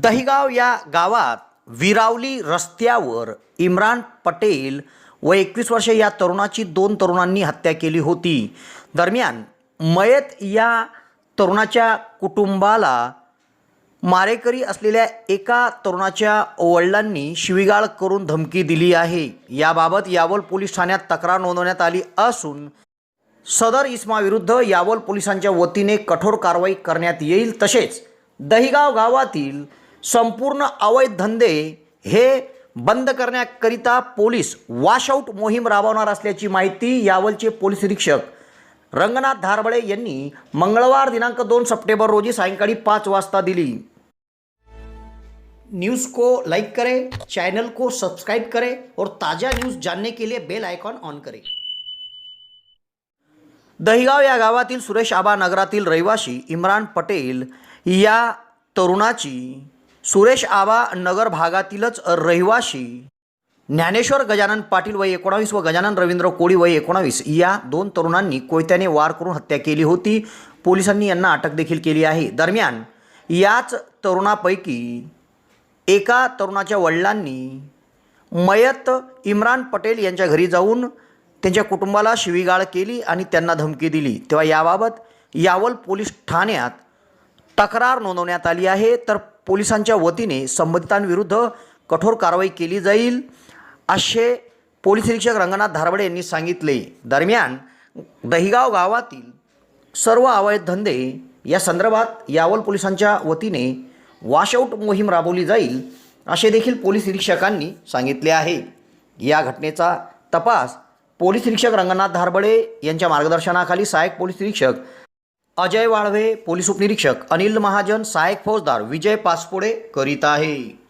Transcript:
दहिगाव या गावात विरावली रस्त्यावर इम्रान पटेल व एकवीस वर्षे या तरुणाची दोन तरुणांनी हत्या केली होती. दरम्यान मयत या तरुणाच्या कुटुंबाला मारेकरी असलेल्या एका तरुणाच्या वडिलांनी शिवीगाळ करून धमकी दिली आहे. याबाबत यावल पोलीस ठाण्यात तक्रार नोंदवण्यात आली असून सदर इस्माविरुद्ध यावल पोलिसांच्या वतीने कठोर कारवाई करण्यात येईल. तसेच दहिगाव गावातील संपूर्ण अवैध धंदे हे बंद करण्याकरिता पोलीस वॉशआउट मोहीम राबवणार असल्याची माहिती यावलचे पोलीस निरीक्षक रंगनाथ धारबळे यांनी मंगळवार दिनांक दोन सप्टेंबर रोजी सायंकाळी पाच वाजता दिली. न्यूज़ को लाइक करें चैनल को सब्सक्राइब करें और ताज़ा न्यूज़ जानने के लिए बेल आयकॉन ऑन करें. दहिगाव या गावातील सुरेश आबा नगरातील रहिवासी इम्रान पटेल या तरुणाची सुरेश आबा नगर भागातीलच रहिवासी ज्ञानेश्वर गजानन पाटील वय एकोणावीस व गजानन रवींद्र कोळी वय एकोणावीस या दोन तरुणांनी कोयत्याने वार करून हत्या केली होती. पोलिसांनी यांना अटक देखील केली आहे. दरम्यान याच तरुणापैकी एका तरुणाच्या वडिलांनी मयत इम्रान पटेल यांच्या घरी जाऊन त्यांच्या कुटुंबाला शिवीगाळ केली आणि त्यांना धमकी दिली. तेव्हा याबाबत यावल पोलीस ठाण्यात तक्रार नोंदवण्यात आली आहे. तर पोलिसांच्या वतीने संबंधितांविरुद्ध कठोर कारवाई केली जाईल असे पोलीस निरीक्षक रंगनाथ धारवडे यांनी सांगितले. दरम्यान दहिगाव गावातील सर्व अवैध धंदे या संदर्भात यावल पोलिसांच्या वतीने वॉशआउट मोहीम राबवली जाईल असे देखील पोलीस निरीक्षकांनी सांगितले आहे. या घटनेचा तपास पोलीस निरीक्षक रंगनाथ धारबडे यांच्या मार्गदर्शनाखाली सहाय्यक पोलीस निरीक्षक अजय वाळवे पोलीस उपनिरीक्षक अनिल महाजन सहाय्यक फौजदार विजय पासपोडे करीत आहे.